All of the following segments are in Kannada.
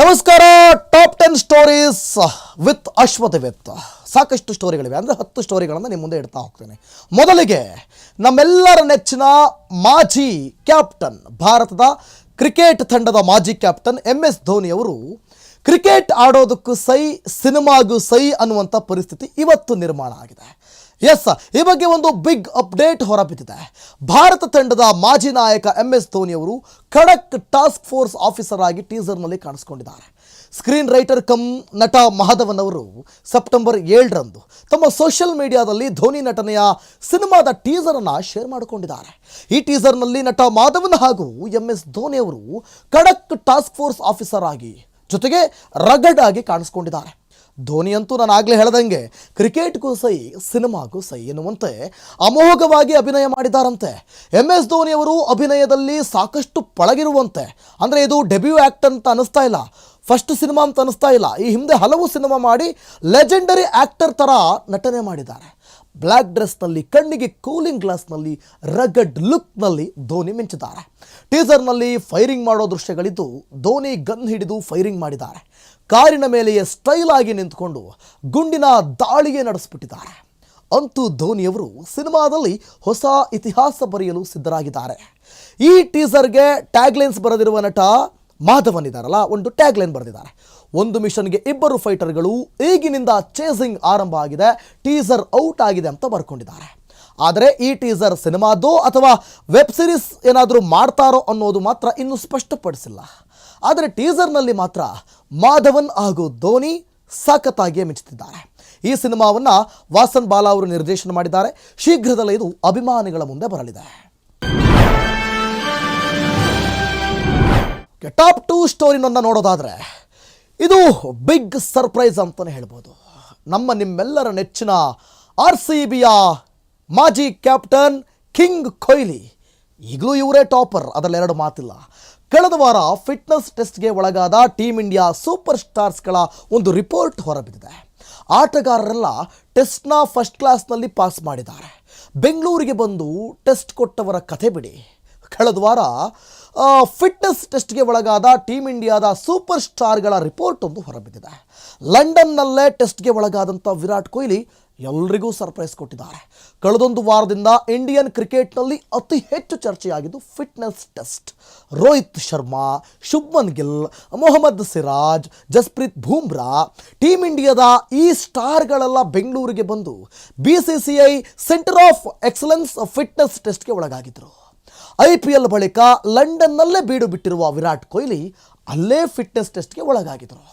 ನಮಸ್ಕಾರ top ten stories with Ashwath with ಸಾಕಷ್ಟು ಸ್ಟೋರಿಗಳಿವೆ ಅಂದರೆ ಹತ್ತು ಸ್ಟೋರಿಗಳನ್ನು ನಿಮ್ಮ ಮುಂದೆ ಇಡ್ತಾ ಹೋಗ್ತೇನೆ. ಮೊದಲಿಗೆ ನಮ್ಮೆಲ್ಲರ ನೆಚ್ಚಿನ ಮಾಜಿ ಕ್ಯಾಪ್ಟನ್ ಭಾರತದ ಕ್ರಿಕೆಟ್ ತಂಡದ ಮಾಜಿ ಕ್ಯಾಪ್ಟನ್ ಎಂ ಎಸ್ ಧೋನಿ ಅವರು ಕ್ರಿಕೆಟ್ ಆಡೋದಕ್ಕೂ ಸೈ ಸಿನಿಮಾಗೂ ಸೈ ಅನ್ನುವಂಥ ಪರಿಸ್ಥಿತಿ ಇವತ್ತು ನಿರ್ಮಾಣ ಆಗಿದೆ. ಎಸ್ ಈ ಬಗ್ಗೆ ಒಂದು ಬಿಗ್ ಅಪ್ಡೇಟ್ ಹೊರಬಿದ್ದಿದೆ. ಭಾರತ ತಂಡದ ಮಾಜಿ ನಾಯಕ ಎಂ ಎಸ್ ಧೋನಿ ಅವರು ಖಡಕ್ ಟಾಸ್ಕ್ ಫೋರ್ಸ್ ಆಫೀಸರ್ ಆಗಿ ಟೀಸರ್ನಲ್ಲಿ ಕಾಣಿಸ್ಕೊಂಡಿದ್ದಾರೆ. ಸ್ಕ್ರೀನ್ ರೈಟರ್ ಕಮ್ ನಟ ಮಹಾದವನ್ ಅವರು ಸೆಪ್ಟೆಂಬರ್ ಏಳರಂದು ತಮ್ಮ ಸೋಷಿಯಲ್ ಮೀಡಿಯಾದಲ್ಲಿ ಧೋನಿ ನಟನೆಯ ಸಿನಿಮಾದ ಟೀಸರನ್ನು ಶೇರ್ ಮಾಡಿಕೊಂಡಿದ್ದಾರೆ. ಈ ಟೀಸರ್ನಲ್ಲಿ ನಟ ಮಾಧವನ್ ಹಾಗೂ ಎಂ ಎಸ್ ಧೋನಿ ಅವರು ಖಡಕ್ ಟಾಸ್ಕ್ ಫೋರ್ಸ್ ಆಫೀಸರ್ ಆಗಿ ಜೊತೆಗೆ ರಗಡ್ ಆಗಿ ಕಾಣಿಸ್ಕೊಂಡಿದ್ದಾರೆ. ಧೋನಿ ಅಂತೂ ನಾನು ಆಗಲೇ ಹೇಳ್ದಂಗೆ ಕ್ರಿಕೆಟ್ಗೂ ಸೈ, ಸಿನಿಮಾಗೂ ಸೈ ಎನ್ನುವಂತೆ ಅಮೋಘವಾಗಿ ಅಭಿನಯ ಮಾಡಿದ್ದಾರಂತೆ. ಎಂ ಎಸ್ ಧೋನಿ ಅವರು ಅಭಿನಯದಲ್ಲಿ ಸಾಕಷ್ಟು ಪಳಗಿರುವಂತೆ. ಅಂದರೆ ಇದು ಡೆಬ್ಯೂ ಆ್ಯಕ್ಟ್ ಅಂತ ಅನ್ನಿಸ್ತಾ ಇಲ್ಲ. ಫಸ್ಟ್ ಸಿನಿಮಾ ಅಂತ ಅನ್ನಿಸ್ತಾ ಇಲ್ಲ. ಈ ಹಿಂದೆ ಹಲವು ಸಿನಿಮಾ ಮಾಡಿ ಲೆಜೆಂಡರಿ ಆ್ಯಕ್ಟರ್ ಥರ ನಟನೆ ಮಾಡಿದ್ದಾರೆ. ಬ್ಲ್ಯಾಕ್ ಡ್ರೆಸ್ನಲ್ಲಿ, ಕಣ್ಣಿಗೆ ಕೂಲಿಂಗ್ ಗ್ಲಾಸ್ನಲ್ಲಿ, ರಗಡ್ ಲುಕ್ನಲ್ಲಿ ಧೋನಿ ಮಿಂಚಿದ್ದಾರೆ. ಟೀಸರ್ನಲ್ಲಿ ಫೈರಿಂಗ್ ಮಾಡೋ ದೃಶ್ಯಗಳಿದ್ದು ಧೋನಿ ಗನ್ ಹಿಡಿದು ಫೈರಿಂಗ್ ಮಾಡಿದ್ದಾರೆ. ಕಾರಿನ ಮೇಲೆಯೇ ಸ್ಟೈಲ್ ಆಗಿ ನಿಂತ್ಕೊಂಡು ಗುಂಡಿನ ದಾಳಿಗೆ ನಡೆಸಿಬಿಟ್ಟಿದ್ದಾರೆ. ಅಂತೂ ಧೋನಿಯವರು ಸಿನಿಮಾದಲ್ಲಿ ಹೊಸ ಇತಿಹಾಸ ಬರೆಯಲು ಸಿದ್ಧರಾಗಿದ್ದಾರೆ. ಈ ಟೀಸರ್ಗೆ ಟ್ಯಾಗ್ಲೈನ್ಸ್ ಬರೆದಿರುವ ನಟ ಮಾಧವನ್ ಇದ್ದಾರಲ್ಲ ಒಂದು ಟ್ಯಾಗ್ಲೈನ್ ಬರೆದಿದ್ದಾರೆ. ಒಂದು ಮಿಷನ್ಗೆ ಇಬ್ಬರು ಫೈಟರ್ಗಳು ಈಗಿನಿಂದ ಚೇಸಿಂಗ್ ಆರಂಭ ಆಗಿದೆ ಟೀಸರ್ ಔಟ್ ಆಗಿದೆ ಅಂತ ಬರ್ಕೊಂಡಿದ್ದಾರೆ. ಆದರೆ ಈ ಟೀಸರ್ ಸಿನಿಮಾದೋ ಅಥವಾ ವೆಬ್ ಸಿರೀಸ್ ಏನಾದರೂ ಮಾಡ್ತಾರೋ ಅನ್ನೋದು ಮಾತ್ರ ಇನ್ನೂ ಸ್ಪಷ್ಟಪಡಿಸಿಲ್ಲ. ಆದರೆ ಟೀಸರ್ನಲ್ಲಿ ಮಾತ್ರ ಮಾಧವನ್ ಹಾಗೂ ಧೋನಿ ಸಖತ್ತಾಗಿಯೇ ಮಿಂಚುತ್ತಿದ್ದಾರೆ. ಈ ಸಿನಿಮಾವನ್ನು ವಾಸನ್ ಬಾಲಾ ಅವರು ನಿರ್ದೇಶನ ಮಾಡಿದ್ದಾರೆ. ಶೀಘ್ರದಲ್ಲೇ ಇದು ಅಭಿಮಾನಿಗಳ ಮುಂದೆ ಬರಲಿದೆ. ಟಾಪ್ ಟೂ ಸ್ಟೋರಿನೊಂದ ನೋಡೋದಾದರೆ ಇದು ಬಿಗ್ ಸರ್ಪ್ರೈಸ್ ಅಂತಲೇ ಹೇಳ್ಬೋದು. ನಮ್ಮ ನಿಮ್ಮೆಲ್ಲರ ನೆಚ್ಚಿನ ಆರ್ ಸಿ ಬಿಯ ಮಾಜಿ ಕ್ಯಾಪ್ಟನ್ ಕಿಂಗ್ ಕೊಹ್ಲಿ. ಈಗಲೂ ಇವರೇ ಟಾಪರ್, ಅದರಲ್ಲಿ ಎರಡು ಮಾತಿಲ್ಲ. ಕಳೆದ ವಾರ ಫಿಟ್ನೆಸ್ ಟೆಸ್ಟ್ಗೆ ಒಳಗಾದ ಟೀಮ್ ಇಂಡಿಯಾ ಸೂಪರ್ ಸ್ಟಾರ್ಸ್ಗಳ ಒಂದು ರಿಪೋರ್ಟ್ ಹೊರಬಿದ್ದಿದೆ. ಆಟಗಾರರೆಲ್ಲ ಟೆಸ್ಟ್ನ ಫಸ್ಟ್ ಕ್ಲಾಸ್ನಲ್ಲಿ ಪಾಸ್ ಮಾಡಿದ್ದಾರೆ. ಬೆಂಗಳೂರಿಗೆ ಬಂದು ಟೆಸ್ಟ್ ಕೊಟ್ಟವರ ಕಥೆ ಬಿಡಿ. ಕಳೆದ ವಾರ ಫಿಟ್ನೆಸ್ ಟೆಸ್ಟ್ಗೆ ಒಳಗಾದ ಟೀಮ್ ಇಂಡಿಯಾದ ಸೂಪರ್ ಸ್ಟಾರ್ಗಳ ರಿಪೋರ್ಟ್ ಒಂದು ಹೊರಬಿದ್ದಿದೆ. ಲಂಡನ್ನಲ್ಲೇ ಟೆಸ್ಟ್ಗೆ ಒಳಗಾದಂಥ ವಿರಾಟ್ ಕೊಹ್ಲಿ ಎಲ್ರಿಗೂ ಸರ್ಪ್ರೈಸ್ ಕೊಟ್ಟಿದ್ದಾರೆ. ಕಳೆದೊಂದು ವಾರದಿಂದ ಇಂಡಿಯನ್ ಕ್ರಿಕೆಟ್ನಲ್ಲಿ ಅತಿ ಹೆಚ್ಚು ಚರ್ಚೆಯಾಗಿದ್ದು fitness test. Rohit Sharma, Shubman Gill, Mohammed Siraj, Jasprit Bumrah team ಇಂಡಿಯಾದ ಈ ಸ್ಟಾರ್ಗಳೆಲ್ಲ ಬೆಂಗಳೂರಿಗೆ ಬಂದು B C I centre of excellence fitness ಟೆಸ್ಟ್ಗೆ ಒಳಗಾಗಿದ್ದರು ಐ ಪಿ ಎಲ್ ಬಳಿಕ ಲಂಡನ್ನಲ್ಲೇ ಬೀಡು ಬಿಟ್ಟಿರುವ ವಿರಾಟ್ ಕೊಹ್ಲಿ ಅಲ್ಲೇ ಫಿಟ್ನೆಸ್ ಟೆಸ್ಟ್ಗೆ ಒಳಗಾಗಿದ್ದರು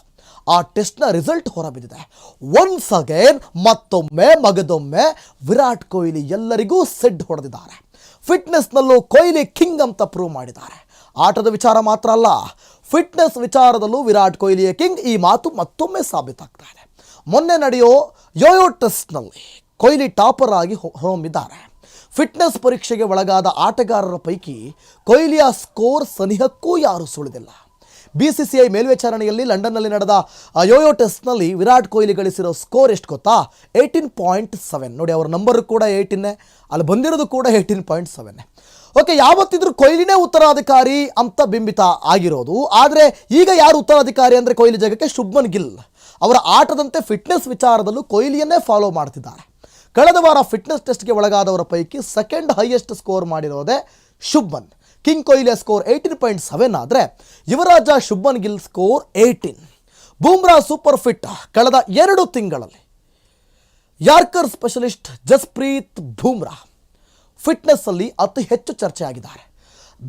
ಆ ಟೆಸ್ಟ್ನ ರಿಸಲ್ಟ್ ಹೊರಬಿದ್ದಿದೆ. ಒನ್ಸ್ ಅಗೇನ್ ಮತ್ತೊಮ್ಮೆ, ಮಗದೊಮ್ಮೆ ವಿರಾಟ್ ಕೊಹ್ಲಿ ಎಲ್ಲರಿಗೂ ಸೆಡ್ ಹೊಡೆದಿದ್ದಾರೆ. ಫಿಟ್ನೆಸ್ನಲ್ಲೂ ಕೊಹ್ಲಿ ಕಿಂಗ್ ಅಂತ ಪ್ರೂವ್ ಮಾಡಿದ್ದಾರೆ. ಆಟದ ವಿಚಾರ ಮಾತ್ರ ಅಲ್ಲ ಫಿಟ್ನೆಸ್ ವಿಚಾರದಲ್ಲೂ ವಿರಾಟ್ ಕೊಹ್ಲಿಯ ಕಿಂಗ್ ಈ ಮಾತು ಮತ್ತೊಮ್ಮೆ ಸಾಬೀತಾಗ್ತಾ ಇದೆ. ಮೊನ್ನೆ ನಡೆಯೋ ಯೋಯೋ ಟೆಸ್ಟ್ನಲ್ಲಿ ಕೊಹ್ಲಿ ಟಾಪರ್ ಆಗಿ ಹೊರಹೊಮ್ಮಿದ್ದಾರೆ. ಫಿಟ್ನೆಸ್ ಪರೀಕ್ಷೆಗೆ ಒಳಗಾದ ಆಟಗಾರರ ಪೈಕಿ ಕೊಹ್ಲಿಯ ಸ್ಕೋರ್ ಸನಿಹಕ್ಕೂ ಯಾರೂ ಸುಳಿದಿಲ್ಲ. ಬಿ ಸಿ ಸಿ ಐ ಮೇಲ್ವಿಚಾರಣೆಯಲ್ಲಿ ಲಂಡನ್ನಲ್ಲಿ ನಡೆದ ಯೋಯೋ ಟೆಸ್ಟ್ನಲ್ಲಿ ವಿರಾಟ್ ಕೊಹ್ಲಿ ಗಳಿಸಿರೋ ಸ್ಕೋರ್ ಎಷ್ಟು ಗೊತ್ತಾ? Eighteen point seven. ನೋಡಿ, ಅವ್ರ ನಂಬರ್ ಕೂಡ ಏಯ್ಟೀನ್ನೇ. ಅಲ್ಲಿ ಬಂದಿರೋದು ಕೂಡ ಏಯ್ಟೀನ್ ಪಾಯಿಂಟ್ ಸೆವೆನ್ನೇ ಓಕೆ, ಯಾವತ್ತಿದ್ರೂ ಕೊಹ್ಲಿನೇ ಉತ್ತರಾಧಿಕಾರಿ ಅಂತ ಬಿಂಬಿತ ಆಗಿರೋದು. ಆದರೆ ಈಗ ಯಾರು ಉತ್ತರಾಧಿಕಾರಿ ಅಂದರೆ ಕೊಹ್ಲಿ ಜಾಗಕ್ಕೆ? ಶುಭ್ಮನ್ ಗಿಲ್. ಅವರ ಆಟದಂತೆ ಫಿಟ್ನೆಸ್ ವಿಚಾರದಲ್ಲೂ ಕೊಹ್ಲಿಯನ್ನೇ ಫಾಲೋ ಮಾಡ್ತಿದ್ದಾರೆ. ಕಳೆದ ವಾರ ಫಿಟ್ನೆಸ್ ಟೆಸ್ಟ್ಗೆ ಒಳಗಾದವರ ಪೈಕಿ ಸೆಕೆಂಡ್ ಹೈಯೆಸ್ಟ್ ಸ್ಕೋರ್ ಮಾಡಿರೋದೇ ಶುಭ್ಮನ್. ಕಿಂಗ್ ಕೊಹ್ಲಿಯ ಸ್ಕೋರ್ ಏಯ್ಟೀನ್ ಪಾಯಿಂಟ್ ಸೆವೆನ್ ಆದರೆ ಯುವರಾಜ Shubman Gill score eighteen. Bumrah super fit ಕಳೆದ ಎರಡು ತಿಂಗಳಲ್ಲಿ. ಯಾರ್ಕರ್ ಸ್ಪೆಷಲಿಸ್ಟ್ ಜಸ್ಪ್ರೀತ್ ಬೂಮ್ರಾ ಫಿಟ್ನೆಸ್ಸಲ್ಲಿ ಅತಿ ಹೆಚ್ಚು ಚರ್ಚೆ ಆಗಿದ್ದಾರೆ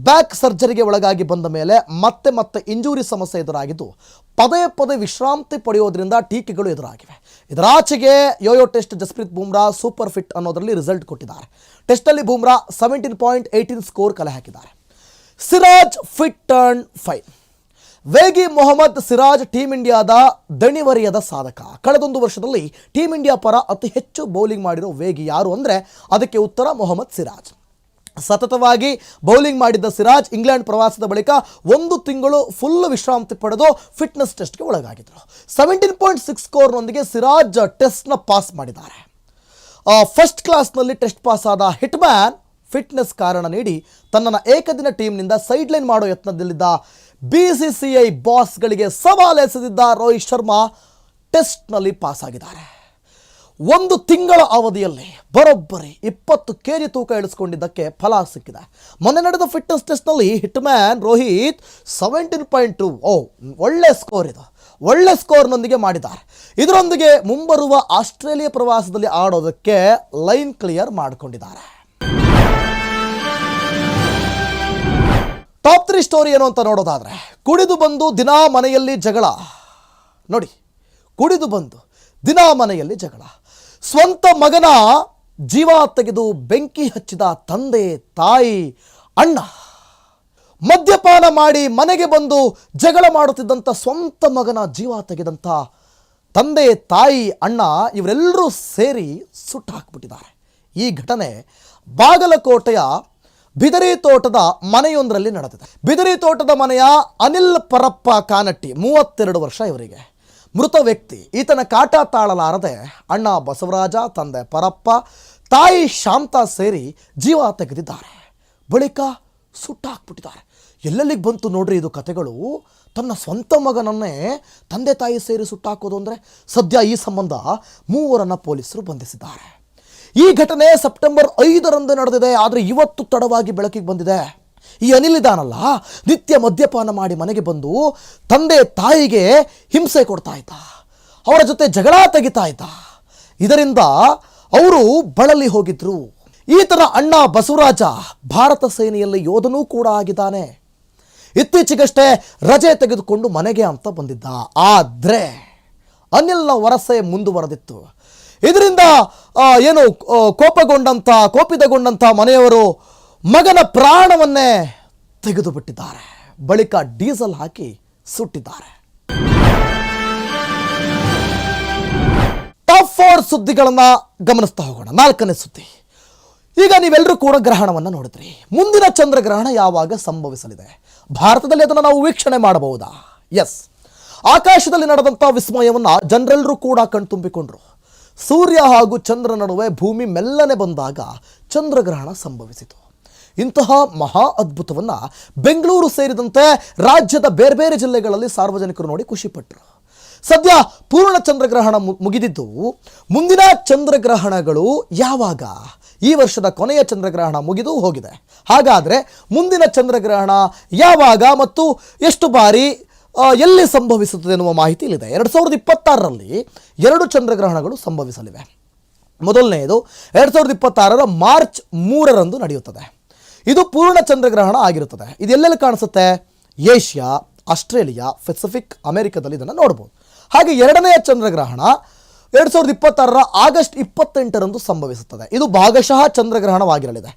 ಬ್ಯಾಕ್ ಸರ್ಜರಿಗೆ ಒಳಗಾಗಿ ಬಂದ ಮೇಲೆ ಮತ್ತೆ ಮತ್ತೆ ಇಂಜೂರಿ ಸಮಸ್ಯೆ ಎದುರಾಗಿದ್ದು ಪದೇ ಪದೇ ವಿಶ್ರಾಂತಿ ಪಡೆಯೋದ್ರಿಂದ ಟೀಕೆಗಳು ಎದುರಾಗಿವೆ. ಇದರಾಚೆಗೆ yoyo test Jasprit Bumrah super fit ಅನ್ನೋದರಲ್ಲಿ result ಕೊಟ್ಟಿದ್ದಾರೆ. ಟೆಸ್ಟಲ್ಲಿ Bumrah seventeen point eighteen score ಕಲೆ ಹಾಕಿದ್ದಾರೆ. Siraj fit and fine. ವೇಗಿ ಮೊಹಮ್ಮದ್ ಸಿರಾಜ್ ಟೀಮ್ ಇಂಡಿಯಾದ ದಣಿವರಿಯದ ಸಾಧಕ. ಕಳೆದೊಂದು ವರ್ಷದಲ್ಲಿ ಟೀಮ್ ಇಂಡಿಯಾ ಪರ ಅತಿ ಹೆಚ್ಚು ಬೌಲಿಂಗ್ ಮಾಡಿರೋ ವೇಗಿ ಯಾರು ಅಂದರೆ ಅದಕ್ಕೆ ಉತ್ತರ ಮೊಹಮ್ಮದ್ ಸಿರಾಜ್. ಸತತವಾಗಿ ಬೌಲಿಂಗ್ ಮಾಡಿದ್ದ ಸಿರಾಜ್ ಇಂಗ್ಲೆಂಡ್ ಪ್ರವಾಸದ ಬಳಿಕ ಒಂದು ತಿಂಗಳು ಫುಲ್ ವಿಶ್ರಾಂತಿ ಪಡೆದು ಫಿಟ್ನೆಸ್ ಟೆಸ್ಟ್ಗೆ ಒಳಗಾಗಿದ್ದರು. ಸೆವೆಂಟೀನ್ ಪಾಯಿಂಟ್ ಸಿಕ್ಸ್ ಸ್ಕೋರ್ನೊಂದಿಗೆ ಸಿರಾಜ್ ಟೆಸ್ಟ್ನ ಪಾಸ್ ಮಾಡಿದ್ದಾರೆ. ಫಸ್ಟ್ ಕ್ಲಾಸ್ನಲ್ಲಿ ಟೆಸ್ಟ್ ಪಾಸ್ ಆದ ಹಿಟ್ಮ್ಯಾನ್ ಫಿಟ್ನೆಸ್ ಕಾರಣ ನೀಡಿ ತನ್ನನ್ನು ಏಕದಿನ ಟೀಮ್ನಿಂದ ಸೈಡ್ಲೈನ್ ಮಾಡೋ ಯತ್ನದಲ್ಲಿದ್ದ ಬಿ ಸಿ ಸಿ ಐ ಬಾಸ್ಗಳಿಗೆ ಸವಾಲೆಸೆದಿದ್ದ ರೋಹಿತ್ ಶರ್ಮಾ ಟೆಸ್ಟ್ನಲ್ಲಿ ಪಾಸಾಗಿದ್ದಾರೆ. ಒಂದು ತಿಂಗಳ ಅವಧಿಯಲ್ಲಿ ಬರೋಬ್ಬರಿ ಇಪ್ಪತ್ತು ಕೆ ಜಿ ತೂಕ ಇಳಿಸ್ಕೊಂಡಿದ್ದಕ್ಕೆ ಫಲ ಸಿಕ್ಕಿದೆ. ಮೊನ್ನೆ ನಡೆದ ಫಿಟ್ನೆಸ್ ಟೆಸ್ಟ್ನಲ್ಲಿ hitman Rohit seventeen point two O, ಒಳ್ಳೆ ಸ್ಕೋರ್ ಇದು. ಒಳ್ಳೆ ಸ್ಕೋರ್ನೊಂದಿಗೆ ಮಾಡಿದ್ದಾರೆ. ಇದರೊಂದಿಗೆ ಮುಂಬರುವ ಆಸ್ಟ್ರೇಲಿಯಾ ಪ್ರವಾಸದಲ್ಲಿ ಆಡೋದಕ್ಕೆ ಲೈನ್ ಕ್ಲಿಯರ್ ಮಾಡಿಕೊಂಡಿದ್ದಾರೆ. ಟಾಪ್ ತ್ರೀ ಸ್ಟೋರಿ ಏನು ಅಂತ ನೋಡೋದಾದರೆ, ಕುಡಿದು ಬಂದು ದಿನಾ ಮನೆಯಲ್ಲಿ ಜಗಳ. ನೋಡಿ, ಕುಡಿದು ಬಂದು ದಿನಾ ಮನೆಯಲ್ಲಿ ಜಗಳ. ಸ್ವಂತ ಮಗನ ಜೀವ ತೆಗೆದು ಬೆಂಕಿ ಹಚ್ಚಿದ ತಂದೆ, ತಾಯಿ, ಅಣ್ಣ. ಮದ್ಯಪಾನ ಮಾಡಿ ಮನೆಗೆ ಬಂದು ಜಗಳ ಮಾಡುತ್ತಿದ್ದಂಥ ಸ್ವಂತ ಮಗನ ಜೀವ ತೆಗೆದಂಥ ತಂದೆ, ತಾಯಿ, ಅಣ್ಣ ಇವರೆಲ್ಲರೂ ಸೇರಿ ಸುಟ್ಟು ಹಾಕ್ಬಿಟ್ಟಿದ್ದಾರೆ ಈ ಘಟನೆ ಬಾಗಲಕೋಟೆಯ ಬಿದರಿ ತೋಟದ ಮನೆಯೊಂದರಲ್ಲಿ ನಡೆದಿದೆ. ಬಿದರಿ ತೋಟದ ಮನೆಯ ಅನಿಲ್ ಪರಪ್ಪ ಕಾನಟ್ಟಿ ಮೂವತ್ತೆರಡು ವರ್ಷ ಇವರಿಗೆ. ಮೃತ ವ್ಯಕ್ತಿ, ಈತನ ಕಾಟ ತಾಳಲಾರದೆ ಅಣ್ಣ ಬಸವರಾಜ, ತಂದೆ ಪರಪ್ಪ, ತಾಯಿ ಶಾಂತ ಸೇರಿ ಜೀವ ತೆಗೆದಿದ್ದಾರೆ. ಬಳಿಕ ಸುಟ್ಟಾಕ್ಬಿಟ್ಟಿದ್ದಾರೆ. ಎಲ್ಲೆಲ್ಲಿಗೆ ಬಂತು ನೋಡ್ರಿ ಇದು ಕತೆಗಳು? ತನ್ನ ಸ್ವಂತ ಮಗನನ್ನೇ ತಂದೆ ತಾಯಿ ಸೇರಿ ಸುಟ್ಟಾಕೋದು ಅಂದರೆ ಸದ್ಯ ಈ ಸಂಬಂಧ ಮೂವರನ್ನು ಪೊಲೀಸರು ಬಂಧಿಸಿದ್ದಾರೆ. ಈ ಘಟನೆ ಸೆಪ್ಟೆಂಬರ್ ಐದರಂದು ನಡೆದಿದೆ, ಆದರೆ ಇವತ್ತು ತಡವಾಗಿ ಬೆಳಕಿಗೆ ಬಂದಿದೆ. ಈ ಅನಿಲ್ ಇದಾನಲ್ಲ, ನಿತ್ಯ ಮದ್ಯಪಾನ ಮಾಡಿ ಮನೆಗೆ ಬಂದು ತಂದೆ ತಾಯಿಗೆ ಹಿಂಸೆ ಕೊಡ್ತಾ ಇದ್ದ, ಅವರ ಜೊತೆ ಜಗಳ ತೆಗಿತಾ ಇದ್ದ. ಇದರಿಂದ ಅವರು ಬಳಲಿ ಹೋಗಿದ್ರು. ಈತನ ಅಣ್ಣ ಬಸವರಾಜ ಭಾರತ ಸೇನೆಯಲ್ಲಿ ಯೋಧನೂ ಕೂಡ ಆಗಿದ್ದಾನೆ. ಇತ್ತೀಚೆಗಷ್ಟೇ ರಜೆ ತೆಗೆದುಕೊಂಡು ಮನೆಗೆ ಅಂತ ಬಂದಿದ್ದ. ಆದರೆ ಅನಿಲ್ನ ವರಸೆ ಮುಂದುವರೆದಿತ್ತು. ಇದರಿಂದ ಏನು ಕೋಪಗೊಂಡಂಥ ಕೋಪಿತಗೊಂಡಂಥ ಮನೆಯವರು ಮಗನ ಪ್ರಾಣವನ್ನೇ ತೆಗೆದುಬಿಟ್ಟಿದ್ದಾರೆ. ಬಳಿಕ ಡೀಸೆಲ್ ಹಾಕಿ ಸುಟ್ಟಿದ್ದಾರೆ. ಟಾಪ್ ಫೋರ್ ಸುದ್ದಿಗಳನ್ನ ಗಮನಿಸ್ತಾ ಹೋಗೋಣ. ನಾಲ್ಕನೇ ಸುದ್ದಿ. ಈಗ ನೀವೆಲ್ಲರೂ ಕೂಡ ಗ್ರಹಣವನ್ನು ನೋಡಿದ್ರಿ. ಮುಂದಿನ ಚಂದ್ರಗ್ರಹಣ ಯಾವಾಗ ಸಂಭವಿಸಲಿದೆ? ಭಾರತದಲ್ಲಿ ಅದನ್ನು ನಾವು ವೀಕ್ಷಣೆ ಮಾಡಬಹುದಾ? ಎಸ್ ಆಕಾಶದಲ್ಲಿ ನಡೆದಂಥ ವಿಸ್ಮಯವನ್ನು ಜನರೆಲ್ಲರೂ ಕೂಡ ಕಣ್ತುಂಬಿಕೊಂಡ್ರು. ಸೂರ್ಯ ಹಾಗೂ ಚಂದ್ರ ನಡುವೆ ಭೂಮಿ ಮೆಲ್ಲನೆ ಬಂದಾಗ ಚಂದ್ರಗ್ರಹಣ ಸಂಭವಿಸಿತು. ಇಂತಹ ಮಹಾ ಅದ್ಭುತವನ್ನು ಬೆಂಗಳೂರು ಸೇರಿದಂತೆ ರಾಜ್ಯದ ಬೇರೆ ಬೇರೆ ಜಿಲ್ಲೆಗಳಲ್ಲಿ ಸಾರ್ವಜನಿಕರು ನೋಡಿ ಖುಷಿಪಟ್ಟರು ಸದ್ಯ ಪೂರ್ಣ ಚಂದ್ರಗ್ರಹಣ ಮುಗಿದಿದ್ದು ಮುಂದಿನ ಚಂದ್ರಗ್ರಹಣಗಳು ಯಾವಾಗ? ಈ ವರ್ಷದ ಕೊನೆಯ ಚಂದ್ರಗ್ರಹಣ ಮುಗಿದು ಹೋಗಿದೆ. ಹಾಗಾದರೆ ಮುಂದಿನ ಚಂದ್ರಗ್ರಹಣ ಯಾವಾಗ ಮತ್ತು ಎಷ್ಟು ಬಾರಿ ಎಲ್ಲಿ ಸಂಭವಿಸುತ್ತದೆ ಎನ್ನುವ ಮಾಹಿತಿ ಇಲ್ಲಿದೆ ಎರಡು ಸಾವಿರದ ಇಪ್ಪತ್ತಾರರಲ್ಲಿ ಎರಡು ಚಂದ್ರಗ್ರಹಣಗಳು ಸಂಭವಿಸಲಿವೆ. ಮೊದಲನೆಯದು ಎರಡು ಸಾವಿರದ ಇಪ್ಪತ್ತಾರರ ಮಾರ್ಚ್ ಮೂರರಂದು ನಡೆಯುತ್ತದೆ. ಇದು ಪೂರ್ಣ ಚಂದ್ರಗ್ರಹಣ ಆಗಿರುತ್ತದೆ. ಇದು ಎಲ್ಲೆಲ್ಲಿ ಕಾಣಿಸುತ್ತೆ? ಏಷ್ಯಾ, ಆಸ್ಟ್ರೇಲಿಯಾ, ಪೆಸಿಫಿಕ್, ಅಮೆರಿಕದಲ್ಲಿ ಇದನ್ನು ನೋಡ್ಬೋದು. ಹಾಗೆ ಎರಡನೆಯ ಚಂದ್ರಗ್ರಹಣ ಎರಡು ಸಾವಿರದ ಇಪ್ಪತ್ತಾರರ ಆಗಸ್ಟ್ ಇಪ್ಪತ್ತೆಂಟರಂದು ಸಂಭವಿಸುತ್ತದೆ. ಇದು ಭಾಗಶಃ ಚಂದ್ರಗ್ರಹಣವಾಗಿರಲಿದೆ.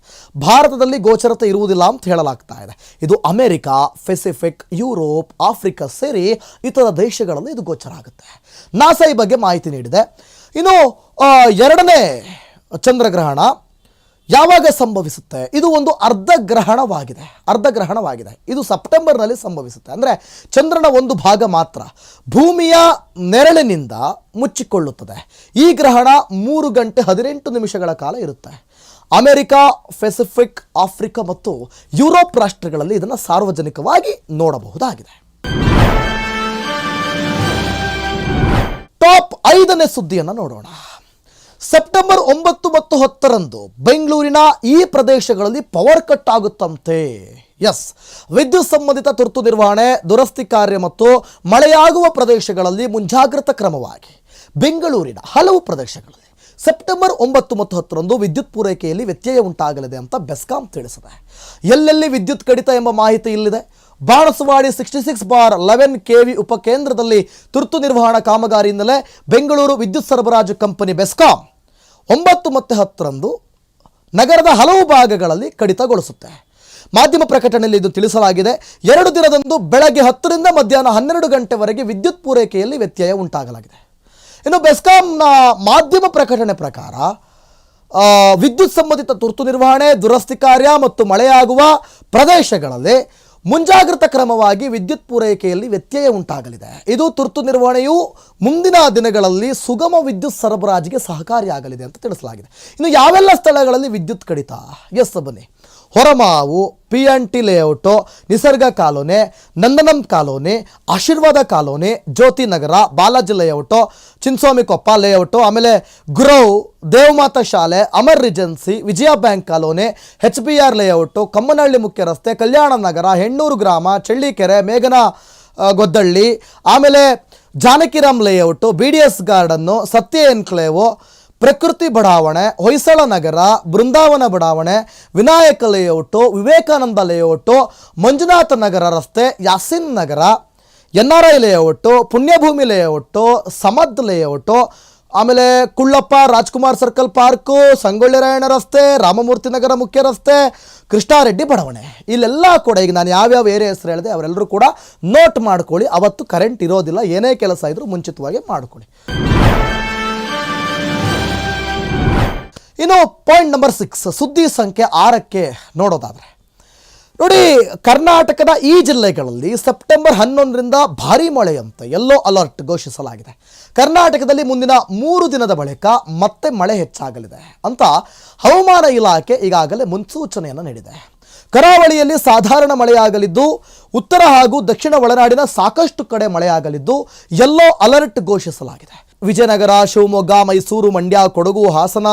ಭಾರತದಲ್ಲಿ ಗೋಚರತೆ ಇರುವುದಿಲ್ಲ ಅಂತ ಹೇಳಲಾಗ್ತಾ ಇದೆ. ಇದು ಅಮೆರಿಕ, ಪೆಸಿಫಿಕ್, ಯುರೋಪ್, ಆಫ್ರಿಕಾ ಸೇರಿ ಇತರ ದೇಶಗಳಲ್ಲಿ ಇದು ಗೋಚರ ಆಗುತ್ತೆ. ನಾಸಾ ಈ ಬಗ್ಗೆ ಮಾಹಿತಿ ನೀಡಿದೆ. ಇನ್ನು ಎರಡನೇ ಚಂದ್ರಗ್ರಹಣ ಯಾವಾಗ ಸಂಭವಿಸುತ್ತೆ? ಇದು ಒಂದು ಅರ್ಧ ಗ್ರಹಣವಾಗಿದೆ. ಅರ್ಧ ಗ್ರಹಣವಾಗಿದೆ. ಇದು ಸೆಪ್ಟೆಂಬರ್ನಲ್ಲಿ ಸಂಭವಿಸುತ್ತೆ. ಅಂದರೆ ಚಂದ್ರನ ಒಂದು ಭಾಗ ಮಾತ್ರ ಭೂಮಿಯ ನೆರಳಿನಿಂದ ಮುಚ್ಚಿಕೊಳ್ಳುತ್ತದೆ. ಈ ಗ್ರಹಣ ಮೂರು ಗಂಟೆ ಹದಿನೆಂಟು ನಿಮಿಷಗಳ ಕಾಲ ಇರುತ್ತೆ. ಅಮೆರಿಕಾ, ಪೆಸಿಫಿಕ್, ಆಫ್ರಿಕಾ ಮತ್ತು ಯುರೋಪ್ ರಾಷ್ಟ್ರಗಳಲ್ಲಿ ಇದನ್ನು ಸಾರ್ವಜನಿಕವಾಗಿ ನೋಡಬಹುದಾಗಿದೆ. ಟಾಪ್ ಐದನೇ ಸುದ್ದಿಯನ್ನು ನೋಡೋಣ. ಸೆಪ್ಟೆಂಬರ್ ಒಂಬತ್ತು ಮತ್ತು ಹತ್ತರಂದು ಬೆಂಗಳೂರಿನ ಈ ಪ್ರದೇಶಗಳಲ್ಲಿ ಪವರ್ ಕಟ್ ಆಗುತ್ತಂತೆ. ಎಸ್, ವಿದ್ಯುತ್ ಸಂಬಂಧಿತ ತುರ್ತು ನಿರ್ವಹಣೆ, ದುರಸ್ತಿ ಕಾರ್ಯ ಮತ್ತು ಮಳೆಯಾಗುವ ಪ್ರದೇಶಗಳಲ್ಲಿ ಮುಂಜಾಗ್ರತಾ ಕ್ರಮವಾಗಿ ಬೆಂಗಳೂರಿನ ಹಲವು ಪ್ರದೇಶಗಳಲ್ಲಿ ಸೆಪ್ಟೆಂಬರ್ ಒಂಬತ್ತು ಮತ್ತು ಹತ್ತರಂದು ವಿದ್ಯುತ್ ಪೂರೈಕೆಯಲ್ಲಿ ವ್ಯತ್ಯಯ ಉಂಟಾಗಲಿದೆ ಅಂತ ಬೆಸ್ಕಾಂ ತಿಳಿಸಿದೆ. ಎಲ್ಲೆಲ್ಲಿ ವಿದ್ಯುತ್ ಕಡಿತ ಎಂಬ ಮಾಹಿತಿ ಇಲ್ಲಿದೆ? Banaswadi sixty six bar eleven KV ಉಪಕೇಂದ್ರದಲ್ಲಿ ತುರ್ತು ನಿರ್ವಹಣಾ ಕಾಮಗಾರಿಯಿಂದಲೇ ಬೆಂಗಳೂರು ವಿದ್ಯುತ್ ಸರಬರಾಜು ಕಂಪನಿ ಬೆಸ್ಕಾಂ ಒಂಬತ್ತು ಮತ್ತು ಹತ್ತರಂದು ನಗರದ ಹಲವು ಭಾಗಗಳಲ್ಲಿ ಕಡಿತಗೊಳಿಸುತ್ತೆ. ಮಾಧ್ಯಮ ಪ್ರಕಟಣೆಯಲ್ಲಿ ಇದು ತಿಳಿಸಲಾಗಿದೆ. ಎರಡು ದಿನದಂದು ಬೆಳಗ್ಗೆ ಹತ್ತರಿಂದ ಮಧ್ಯಾಹ್ನ ಹನ್ನೆರಡು ಗಂಟೆವರೆಗೆ ವಿದ್ಯುತ್ ಪೂರೈಕೆಯಲ್ಲಿ ವ್ಯತ್ಯಯ ಉಂಟಾಗಲಾಗಿದೆ. ಇನ್ನು ಬೆಸ್ಕಾಂನ ಮಾಧ್ಯಮ ಪ್ರಕಟಣೆ ಪ್ರಕಾರ ವಿದ್ಯುತ್ ಸಂಬಂಧಿತ ತುರ್ತು ನಿರ್ವಹಣೆ, ದುರಸ್ತಿ ಕಾರ್ಯ ಮತ್ತು ಮಳೆಯಾಗುವ ಪ್ರದೇಶಗಳಲ್ಲಿ ಮುಂಜಾಗ್ರತಾ ಕ್ರಮವಾಗಿ ವಿದ್ಯುತ್ ಪೂರೈಕೆಯಲ್ಲಿ ವ್ಯತ್ಯಯ ಉಂಟಾಗಲಿದೆ. ಇದು ತುರ್ತು ನಿರ್ವಹಣೆಯು ಮುಂದಿನ ದಿನಗಳಲ್ಲಿ ಸುಗಮ ವಿದ್ಯುತ್ ಸರಬರಾಜಿಗೆ ಸಹಕಾರಿಯಾಗಲಿದೆ ಅಂತ ತಿಳಿಸಲಾಗಿದೆ. ಇನ್ನು ಯಾವೆಲ್ಲ ಸ್ಥಳಗಳಲ್ಲಿ ವಿದ್ಯುತ್ ಕಡಿತ? ಎಸ್ ಬನ್ನಿ. Horamavu, P N T layout, Nisarga colony Nandanam colony, Ashirvada colony Jyothi Nagar Balaji layout, Chinnaswamy Koppa layout, ಆಮೇಲೆ ಗುರವ್ ದೇವಮಾತಾ ಶಾಲೆ, Amar regency, Vijaya bank colony, H B R layout, Kammanahalli ಮುಖ್ಯ ರಸ್ತೆ, ಕಲ್ಯಾಣ ನಗರ, ಹೆಣ್ಣೂರು ಗ್ರಾಮ, ಚಳ್ಳಿಕೆರೆ, ಮೇಘನ ಗೊದ್ದಳ್ಳಿ, ಆಮೇಲೆ Janakiram layout, B D S garden, Satya enclave Prakriti ಬಡಾವಣೆ, ಹೊಯ್ಸಳ ನಗರ, ಬೃಂದಾವನ ಬಡಾವಣೆ, ವಿನಾಯಕ ಲೇಔಟು, ವಿವೇಕಾನಂದ ಲೇಔಟು, ಮಂಜುನಾಥ ನಗರ ರಸ್ತೆ, Yasin Nagar, N R I layout, Punyabhoomi layout, Samad layout, ಆಮೇಲೆ ಕುಳ್ಳಪ್ಪ ರಾಜ್ಕುಮಾರ್ ಸರ್ಕಲ್ ಪಾರ್ಕು ಸಂಗೊಳ್ಳಿ ರಾಯಣ್ಣ ರಸ್ತೆ, ರಾಮಮೂರ್ತಿ ನಗರ ಮುಖ್ಯ ರಸ್ತೆ, ಕೃಷ್ಣಾರೆಡ್ಡಿ ಬಡಾವಣೆ. ಇಲ್ಲೆಲ್ಲ ಕೂಡ ಈಗ ನಾನು ಯಾವ್ಯಾವ ಏರಿಯಾ ಹೆಸರು ಹೇಳಿದೆ ಅವರೆಲ್ಲರೂ ಕೂಡ ನೋಟ್ ಮಾಡ್ಕೊಳ್ಳಿ. ಅವತ್ತು ಕರೆಂಟ್ ಇರೋದಿಲ್ಲ, ಏನೇ ಕೆಲಸ ಇದ್ರೂ ಮುಂಚಿತವಾಗಿ ಮಾಡ್ಕೊಳ್ಳಿ. ಇನ್ನು ಪಾಯಿಂಟ್ ನಂಬರ್ ಸಿಕ್ಸ್ ಸುದ್ದಿ ಸಂಖ್ಯೆ ಆರಕ್ಕೆ ನೋಡೋದಾದರೆ. ನೋಡಿ, ಕರ್ನಾಟಕದ ಈ ಜಿಲ್ಲೆಗಳಲ್ಲಿ ಸೆಪ್ಟೆಂಬರ್ ಹನ್ನೊಂದರಿಂದ ಭಾರೀ ಮಳೆಯಂತೆ ಯೆಲ್ಲೋ ಅಲರ್ಟ್ ಘೋಷಿಸಲಾಗಿದೆ. ಕರ್ನಾಟಕದಲ್ಲಿ ಮುಂದಿನ ಮೂರು ದಿನದ ಬಳಿಕ ಮತ್ತೆ ಮಳೆ ಹೆಚ್ಚಾಗಲಿದೆ ಅಂತ ಹವಾಮಾನ ಇಲಾಖೆ ಈಗಾಗಲೇ ಮುನ್ಸೂಚನೆಯನ್ನು ನೀಡಿದೆ. ಕರಾವಳಿಯಲ್ಲಿ ಸಾಧಾರಣ ಮಳೆಯಾಗಲಿದ್ದು, ಉತ್ತರ ಹಾಗೂ ದಕ್ಷಿಣ ಒಳನಾಡಿನ ಸಾಕಷ್ಟು ಕಡೆ ಮಳೆಯಾಗಲಿದ್ದು ಯೆಲ್ಲೋ ಅಲರ್ಟ್ ಘೋಷಿಸಲಾಗಿದೆ. ವಿಜಯನಗರ, ಶಿವಮೊಗ್ಗ, ಮೈಸೂರು, ಮಂಡ್ಯ, ಕೊಡಗು, ಹಾಸನ,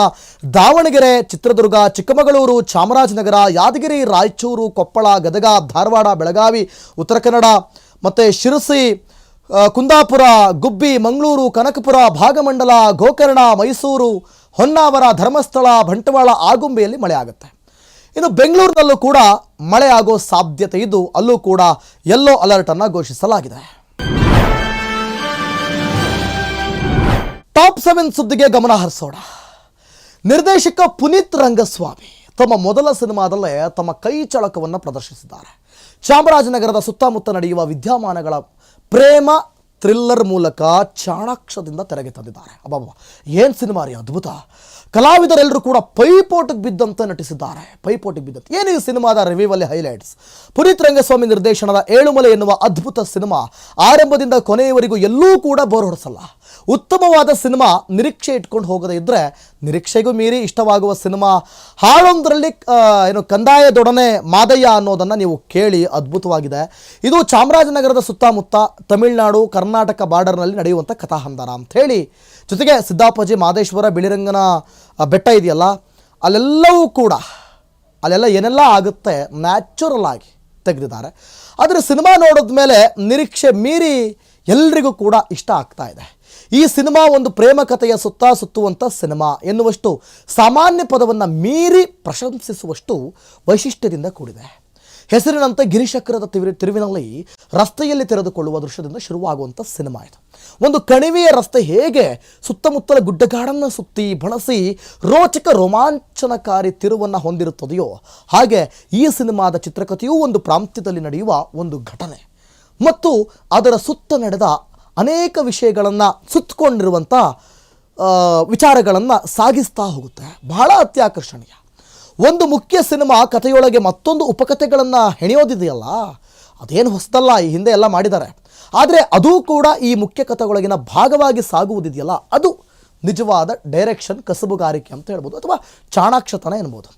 ದಾವಣಗೆರೆ, ಚಿತ್ರದುರ್ಗ, ಚಿಕ್ಕಮಗಳೂರು, ಚಾಮರಾಜನಗರ, ಯಾದಗಿರಿ, ರಾಯಚೂರು, ಕೊಪ್ಪಳ, ಗದಗ, ಧಾರವಾಡ, ಬೆಳಗಾವಿ, ಉತ್ತರ ಕನ್ನಡ ಮತ್ತು ಶಿರಸಿ ಕುಂದಾಪುರ, ಗುಬ್ಬಿ, ಮಂಗಳೂರು, ಕನಕಪುರ, ಭಾಗಮಂಡಲ, ಗೋಕರ್ಣ, ಮೈಸೂರು, ಹೊನ್ನಾವರ, ಧರ್ಮಸ್ಥಳ, ಬಂಟ್ವಾಳ, ಆಗುಂಬೆಯಲ್ಲಿ ಮಳೆ ಆಗುತ್ತೆ. ಇನ್ನು ಬೆಂಗಳೂರಿನಲ್ಲೂ ಕೂಡ ಮಳೆ ಆಗೋ ಸಾಧ್ಯತೆ ಇದ್ದು ಅಲ್ಲೂ ಕೂಡ ಯೆಲ್ಲೋ ಅಲರ್ಟನ್ನು ಘೋಷಿಸಲಾಗಿದೆ. ಟಾಪ್ ಸೆವೆನ್ ಸುದ್ದಿಗೆ ಗಮನ ಹರಿಸೋಣ. ನಿರ್ದೇಶಕ ಪುನೀತ್ ರಂಗಸ್ವಾಮಿ ತಮ್ಮ ಮೊದಲ ಸಿನಿಮಾದಲ್ಲೇ ತಮ್ಮ ಕೈ ಚಳಕವನ್ನು ಪ್ರದರ್ಶಿಸಿದ್ದಾರೆ. ಚಾಮರಾಜನಗರದ ಸುತ್ತಮುತ್ತ ನಡೆಯುವ ವಿದ್ಯಮಾನಗಳ ಪ್ರೇಮ ಥ್ರಿಲ್ಲರ್ ಮೂಲಕ ಚಾಣಾಕ್ಷದಿಂದ ತೆರೆಗೆ ತಂದಿದ್ದಾರೆ. ಅಬ್ಬಾ ಏನು ಸಿನಿಮಾ ರೀ ಅದ್ಭುತ. ಕಲಾವಿದರೆಲ್ಲರೂ ಕೂಡ ಪೈಪೋಟಿಗೆ ಬಿದ್ದಂತೆ ನಟಿಸಿದ್ದಾರೆ. ಪೈಪೋಟಿಗೆ ಬಿದ್ದಂತೆ. ಏನು ಈ ಸಿನಿಮಾದ ರಿವ್ಯೂವಲ್ಲಿ ಹೈಲೈಟ್ಸ್ ಪುನೀತ್ ರಂಗಸ್ವಾಮಿ ನಿರ್ದೇಶನದ ಏಳುಮಲೆ ಎನ್ನುವ ಅದ್ಭುತ ಸಿನಿಮಾ ಆರಂಭದಿಂದ ಕೊನೆಯವರೆಗೂ ಎಲ್ಲೂ ಕೂಡ ಬೋರ್ ಹೊಡಿಸಲ್ಲ. ಉತ್ತಮವಾದ ಸಿನಿಮಾ ನಿರೀಕ್ಷೆ ಇಟ್ಕೊಂಡು ಹೋಗದೇ ಇದ್ದರೆ ನಿರೀಕ್ಷೆಗೂ ಮೀರಿ ಇಷ್ಟವಾಗುವ ಸಿನಿಮಾ ಹಾಡೊಂದರಲ್ಲಿ ಆ, ಏನು ಕಂದಾಯದೊಡನೆ ಮಾದಯ್ಯ ಅನ್ನೋದನ್ನು ನೀವು ಕೇಳಿ ಅದ್ಭುತವಾಗಿದೆ. ಇದು ಚಾಮರಾಜನಗರದ ಸುತ್ತಮುತ್ತ ತಮಿಳುನಾಡು ಕರ್ನಾಟಕ ಬಾರ್ಡರ್ನಲ್ಲಿ ನಡೆಯುವಂಥ ಕಥಾಹಂದರ ಅಂಥೇಳಿ ಜೊತೆಗೆ ಸಿದ್ದಾಪಜಿ ಮಾದೇಶ್ವರ ಬಿಳಿರಂಗನ ಬೆಟ್ಟ ಇದೆಯಲ್ಲ ಅಲ್ಲೆಲ್ಲವೂ ಕೂಡ ಅಲ್ಲೆಲ್ಲ ಏನೆಲ್ಲ ಆಗುತ್ತೆ ನ್ಯಾಚುರಲ್ ಆಗಿ ತೆಗೆದಿದ್ದಾರೆ. ಆದರೆ ಸಿನಿಮಾ ನೋಡಿದ ಮೇಲೆ ನಿರೀಕ್ಷೆ ಮೀರಿ ಎಲ್ರಿಗೂ ಕೂಡ ಇಷ್ಟ ಆಗ್ತಾ ಇದೆ. ಈ ಸಿನಿಮಾ ಒಂದು ಪ್ರೇಮ ಕಥೆಯ ಸುತ್ತ ಸುತ್ತುವಂಥ ಸಿನಿಮಾ ಎನ್ನುವಷ್ಟು ಸಾಮಾನ್ಯ ಪದವನ್ನು ಮೀರಿ ಪ್ರಶಂಸಿಸುವಷ್ಟು ವೈಶಿಷ್ಟ್ಯದಿಂದ ಕೂಡಿದೆ. ಹೆಸರಿನಂತೆ ಗಿರಿಶಕ್ರದ ತಿರು ತಿರುವಿನಲ್ಲಿ ರಸ್ತೆಯಲ್ಲಿ ತೆರೆದುಕೊಳ್ಳುವ ದೃಶ್ಯದಿಂದ ಶುರುವಾಗುವಂಥ ಸಿನಿಮಾ ಇದು. ಒಂದು ಕಣಿವೆಯ ರಸ್ತೆ ಹೇಗೆ ಸುತ್ತಮುತ್ತಲ ಗುಡ್ಡಗಾಡನ್ನು ಸುತ್ತಿ ಬಳಸಿ ರೋಚಕ ರೋಮಾಂಚನಕಾರಿ ತಿರುವನ್ನು ಹೊಂದಿರುತ್ತದೆಯೋ ಹಾಗೆ ಈ ಸಿನಿಮಾದ ಚಿತ್ರಕಥೆಯೂ ಒಂದು ಪ್ರಾಂತ್ಯದಲ್ಲಿ ನಡೆಯುವ ಒಂದು ಘಟನೆ. ಮತ್ತು ಅದರ ಸುತ್ತ ನಡೆದ ಅನೇಕ ವಿಷಯಗಳನ್ನು ಸುತ್ತಕೊಂಡಿರುವಂಥ ವಿಚಾರಗಳನ್ನು ಸಾಗಿಸ್ತಾ ಹೋಗುತ್ತೆ. ಬಹಳ ಅತ್ಯಾಕರ್ಷಣೀಯ. ಒಂದು ಮುಖ್ಯ ಸಿನಿಮಾ ಕಥೆಯೊಳಗೆ ಮತ್ತೊಂದು ಉಪಕಥೆಗಳನ್ನು ಹೆಣೆಯೋದಿದೆಯಲ್ಲ? ಅದೇನು ಹೊಸದಲ್ಲ, ಈ ಹಿಂದೆ ಎಲ್ಲ ಮಾಡಿದ್ದಾರೆ. ಆದರೆ ಅದೂ ಕೂಡ ಈ ಮುಖ್ಯ ಕಥೆಯೊಳಗಿನ ಭಾಗವಾಗಿ ಸಾಗುವುದಿದೆಯಲ್ಲ? ಅದು ನಿಜವಾದ ಡೈರೆಕ್ಷನ್ ಕಸಬುಗಾರಿಕೆ ಅಂತ ಹೇಳ್ಬೋದು, ಅಥವಾ ಚಾಣಾಕ್ಷತನ ಎನ್ಬೋದು.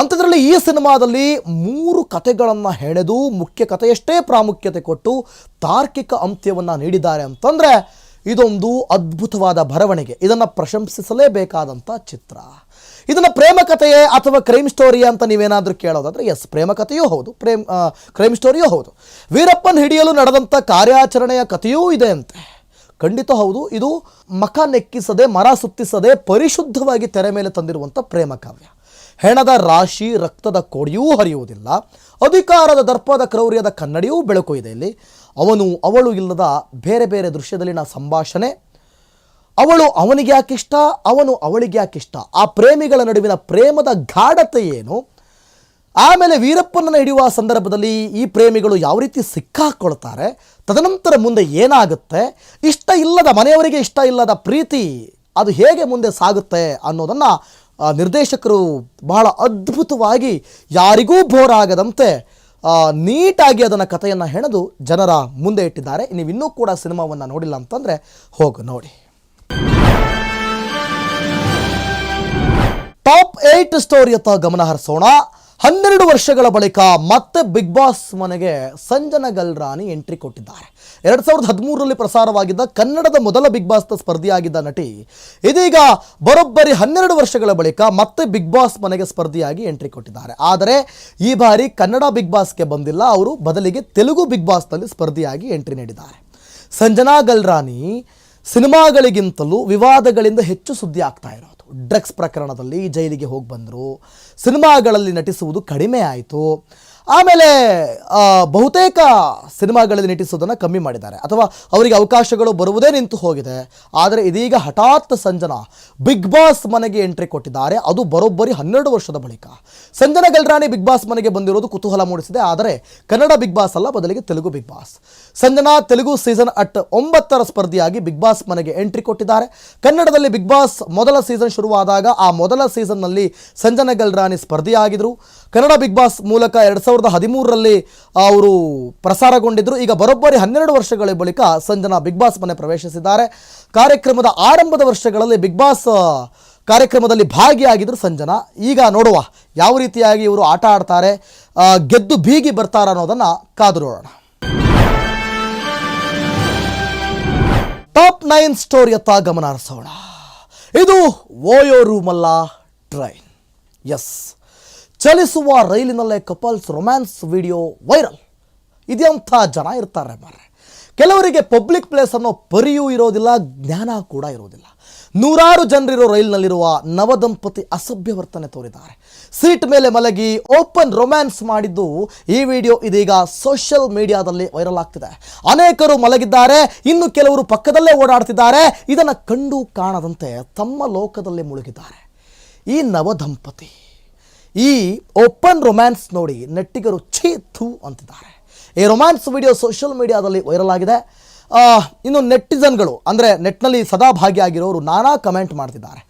ಅಂಥದ್ರಲ್ಲಿ ಈ ಸಿನಿಮಾದಲ್ಲಿ ಮೂರು ಕಥೆಗಳನ್ನು ಹೆಣೆದು ಮುಖ್ಯ ಕಥೆಯಷ್ಟೇ ಪ್ರಾಮುಖ್ಯತೆ ಕೊಟ್ಟು ತಾರ್ಕಿಕ ಅಂತ್ಯವನ್ನು ನೀಡಿದ್ದಾರೆ ಅಂತಂದರೆ ಇದೊಂದು ಅದ್ಭುತವಾದ ಬರವಣಿಗೆ. ಇದನ್ನು ಪ್ರಶಂಸಿಸಲೇಬೇಕಾದಂಥ ಚಿತ್ರ. ಇದನ್ನು ಪ್ರೇಮ ಕಥೆಯೇ ಅಥವಾ ಕ್ರೈಮ್ ಸ್ಟೋರಿ ಅಂತ ನೀವೇನಾದರೂ ಕೇಳೋದಾದರೆ ಎಸ್ ಪ್ರೇಮ ಕಥೆಯೂ ಹೌದು, ಪ್ರೇಮ್ ಕ್ರೈಮ್ ಸ್ಟೋರಿಯೂ ಹೌದು. ವೀರಪ್ಪನ್ ಹಿಡಿಯಲು ನಡೆದಂಥ ಕಾರ್ಯಾಚರಣೆಯ ಕಥೆಯೂ ಇದೆ ಅಂತೆ. ಖಂಡಿತ ಹೌದು, ಇದು ಮಖ ನೆಕ್ಕಿಸದೆ ಮರ ಸುತ್ತಿಸದೆ ಪರಿಶುದ್ಧವಾಗಿ ತೆರೆ ಮೇಲೆ ತಂದಿರುವಂಥ ಪ್ರೇಮ ಕಾವ್ಯ. ಹೆಣದ ರಾಶಿ ರಕ್ತದ ಕೋಡಿಯೂ ಹರಿಯುವುದಿಲ್ಲ. ಅಧಿಕಾರದ ದರ್ಪದ ಕ್ರೌರ್ಯದ ಕನ್ನಡಿಯೂ ಬೆಳಕು ಇದೆ ಇಲ್ಲಿ. ಅವನು ಅವಳು ಇಲ್ಲದ ಬೇರೆ ಬೇರೆ ದೃಶ್ಯದಲ್ಲಿನ ಸಂಭಾಷಣೆ. ಅವಳು ಅವನಿಗೆ ಯಾಕಿಷ್ಟ, ಅವನು ಅವಳಿಗೆ ಯಾಕಿಷ್ಟ? ಆ ಪ್ರೇಮಿಗಳ ನಡುವಿನ ಪ್ರೇಮದ ಗಾಢತೆ ಏನು? ಆಮೇಲೆ ವೀರಪ್ಪನನ್ನು ಹಿಡಿಯುವ ಸಂದರ್ಭದಲ್ಲಿ ಈ ಪ್ರೇಮಿಗಳು ಯಾವ ರೀತಿ ಸಿಕ್ಕಾಕ್ಕೊಳ್ತಾರೆ ತದನಂತರ ಮುಂದೆ ಏನಾಗುತ್ತೆ? ಇಷ್ಟ ಇಲ್ಲದ ಮನೆಯವರಿಗೆ ಇಷ್ಟ ಇಲ್ಲದ ಪ್ರೀತಿ, ಅದು ಹೇಗೆ ಮುಂದೆ ಸಾಗುತ್ತೆ ಅನ್ನೋದನ್ನು ಆ, ನಿರ್ದೇಶಕರು ಬಹಳ ಅದ್ಭುತವಾಗಿ ಯಾರಿಗೂ ಬೋರ್ ಆಗದಂತೆ ನೀಟಾಗಿ ಅದನ್ನು ಕಥೆಯನ್ನು ಹೆಣೆದು ಜನರ ಮುಂದೆ ಇಟ್ಟಿದ್ದಾರೆ. ನೀವು ಇನ್ನೂ ಕೂಡ ಸಿನಿಮಾವನ್ನು ನೋಡಿಲ್ಲ ಅಂತಂದರೆ ಹೋಗು ನೋಡಿ. ಟಾಪ್ ಏಟ್ ಸ್ಟೋರಿಯತ್ತ ಗಮನ ಹರಿಸೋಣ. ಹನ್ನೆರಡು ವರ್ಷಗಳ ಬಳಿಕ ಮತ್ತೆ ಬಿಗ್ ಬಾಸ್ ಮನೆಗೆ ಸಂಜನ ಗಲ್ರಾನಿ ಎಂಟ್ರಿ ಕೊಟ್ಟಿದ್ದಾರೆ. ಎರಡು ಸಾವಿರದ ಹದಿಮೂರರಲ್ಲಿ ಪ್ರಸಾರವಾಗಿದ್ದ ಕನ್ನಡದ ಮೊದಲ ಬಿಗ್ ಬಾಸ್ನ ಸ್ಪರ್ಧಿಯಾಗಿದ್ದ ನಟಿ, ಇದೀಗ ಬರೋಬ್ಬರಿ ಹನ್ನೆರಡು ವರ್ಷಗಳ ಬಳಿಕ ಮತ್ತೆ ಬಿಗ್ ಬಾಸ್ ಮನೆಗೆ ಸ್ಪರ್ಧಿಯಾಗಿ ಎಂಟ್ರಿ ಕೊಟ್ಟಿದ್ದಾರೆ. ಆದರೆ ಈ ಬಾರಿ ಕನ್ನಡ ಬಿಗ್ ಬಾಸ್ಗೆ ಬಂದಿಲ್ಲ, ಅವರು ಬದಲಿಗೆ ತೆಲುಗು ಬಿಗ್ ಬಾಸ್ನಲ್ಲಿ ಸ್ಪರ್ಧಿಯಾಗಿ ಎಂಟ್ರಿ ನೀಡಿದ್ದಾರೆ. ಸಂಜನಾ ಗಲ್ರಾನಿ ಸಿನಿಮಾಗಳಿಗಿಂತಲೂ ವಿವಾದಗಳಿಂದ ಹೆಚ್ಚು ಸುದ್ದಿ ಆಗ್ತಾ ಇರೋದು. ಡ್ರಗ್ಸ್ ಪ್ರಕರಣದಲ್ಲಿ ಜೈಲಿಗೆ ಹೋಗಿ ಬಂದರು ಸಿನಿಮಾಗಳಲ್ಲಿ ನಟಿಸುವುದು ಕಡಿಮೆ ಆಯಿತು. ಆಮೇಲೆ ಬಹುತೇಕ ಸಿನಿಮಾಗಳಲ್ಲಿ ನಟಿಸೋದನ್ನು ಕಮ್ಮಿ ಮಾಡಿದ್ದಾರೆ. ಅಥವಾ ಅವರಿಗೆ ಅವಕಾಶಗಳು ಬರುವುದೇ ನಿಂತು ಹೋಗಿದೆ. ಆದರೆ ಇದೀಗ ಹಠಾತ್ ಸಂಜನಾ ಬಿಗ್ ಬಾಸ್ ಮನೆಗೆ ಎಂಟ್ರಿ ಕೊಟ್ಟಿದ್ದಾರೆ. ಅದು ಬರೋಬ್ಬರಿ ಹನ್ನೆರಡು ವರ್ಷದ ಬಳಿಕ. ಸಂಜನಾ ಗಲ್ರಾಣಿ ಬಿಗ್ ಬಾಸ್ ಮನೆಗೆ ಬಂದಿರೋದು ಕುತೂಹಲ ಮೂಡಿಸಿದೆ. ಆದರೆ ಕನ್ನಡ ಬಿಗ್ ಬಾಸ್ ಅಲ್ಲ, ಬದಲಿಗೆ Telugu big boss. Sanjana Telugu season at ಒಂಬತ್ತರ ಸ್ಪರ್ಧಿಯಾಗಿ ಬಿಗ್ ಬಾಸ್ ಮನೆಗೆ ಎಂಟ್ರಿ ಕೊಟ್ಟಿದ್ದಾರೆ. ಕನ್ನಡದಲ್ಲಿ ಬಿಗ್ ಬಾಸ್ ಮೊದಲ ಸೀಸನ್ ಶುರುವಾದಾಗ ಆ ಮೊದಲ ಸೀಸನ್ನಲ್ಲಿ ಸಂಜನಾ ಗಲ್ರಾಣಿ ಸ್ಪರ್ಧಿಯಾಗಿದ್ದರು ಕನ್ನಡ ಬಿಗ್ ಬಾಸ್ ಮೂಲಕ ಎರಡು ಸಾವಿರದ ಹದಿಮೂರರಲ್ಲಿ ಅವರು ಪ್ರಸಾರಗೊಂಡಿದ್ದರು ಈಗ ಬರೋಬ್ಬರಿ ಹನ್ನೆರಡು ವರ್ಷಗಳ ಬಳಿಕ ಸಂಜನಾ ಬಿಗ್ ಬಾಸ್ ಮನೆ ಪ್ರವೇಶಿಸಿದ್ದಾರೆ. ಕಾರ್ಯಕ್ರಮದ ಆರಂಭದ ವರ್ಷಗಳಲ್ಲಿ ಬಿಗ್ ಬಾಸ್ ಕಾರ್ಯಕ್ರಮದಲ್ಲಿ ಭಾಗಿಯಾಗಿದ್ದರು ಸಂಜನಾ. ಈಗ ನೋಡುವ ಯಾವ ರೀತಿಯಾಗಿ ಇವರು ಆಟ ಆಡ್ತಾರೆ ಗೆದ್ದು ಬೀಗಿ ಬರ್ತಾರ ಅನ್ನೋದನ್ನು ಕಾದು ನೋಡೋಣ. ಟಾಪ್ ನೈನ್ ಸ್ಟೋರಿಯತ್ತ ಗಮನ ಹರಿಸೋಣ. ಇದು ಓಯೋ ರೂಮಲ್ಲ ಟ್ರೈನ್. ಎಸ್. ಚಲಿಸುವ ರೈಲಿನಲ್ಲೇ ಕಪಲ್ಸ್ ರೊಮ್ಯಾನ್ಸ್ ವಿಡಿಯೋ ವೈರಲ್. ಇದೆಂಥ ಜನ ಇರ್ತಾರೆ ಮಾರ್ರೆ. ಕೆಲವರಿಗೆ ಪಬ್ಲಿಕ್ ಪ್ಲೇಸ್ ಅನ್ನೋ ಪರಿಯೂ ಇರೋದಿಲ್ಲ, ಜ್ಞಾನ ಕೂಡ ಇರೋದಿಲ್ಲ. ನೂರಾರು ಜನರಿರೋ ರೈಲಿನಲ್ಲಿರುವ ನವದಂಪತಿ ಅಸಭ್ಯ ವರ್ತನೆ ತೋರಿದ್ದಾರೆ. ಸೀಟ್ ಮೇಲೆ ಮಲಗಿ ಓಪನ್ ರೊಮ್ಯಾನ್ಸ್ ಮಾಡಿದ್ದು ಈ ವಿಡಿಯೋ ಇದೀಗ ಸೋಷಿಯಲ್ ಮೀಡಿಯಾದಲ್ಲಿ ವೈರಲ್ ಆಗ್ತಿದೆ. ಅನೇಕರು ಮಲಗಿದ್ದಾರೆ, ಇನ್ನು ಕೆಲವರು ಪಕ್ಕದಲ್ಲೇ ಓಡಾಡ್ತಿದ್ದಾರೆ. ಇದನ್ನು ಕಂಡು ಕಾಣದಂತೆ ತಮ್ಮ ಲೋಕದಲ್ಲಿ ಮುಳುಗಿದ್ದಾರೆ. ಈ ನವದಂಪತಿ. ಈ ಓಪನ್ ರೊಮ್ಯಾನ್ಸ್ ನೋಡಿ ನೆಟ್ಟಿಗರು ಛೇ ಥೂ ಅಂತಿದ್ದಾರೆ. ಈ ರೊಮ್ಯಾನ್ಸ್ ವಿಡಿಯೋ ಸೋಷಿಯಲ್ ಮೀಡಿಯಾದಲ್ಲಿ ವೈರಲ್ ಆಗಿದೆ. ಇನ್ನು ನೆಟ್ಟಿಸನ್ಗಳು ಅಂದರೆ ನೆಟ್ನಲ್ಲಿ ಸದಾ ಭಾಗಿಯಾಗಿರೋರು ನಾನಾ ಕಮೆಂಟ್ ಮಾಡ್ತಿದ್ದಾರೆ.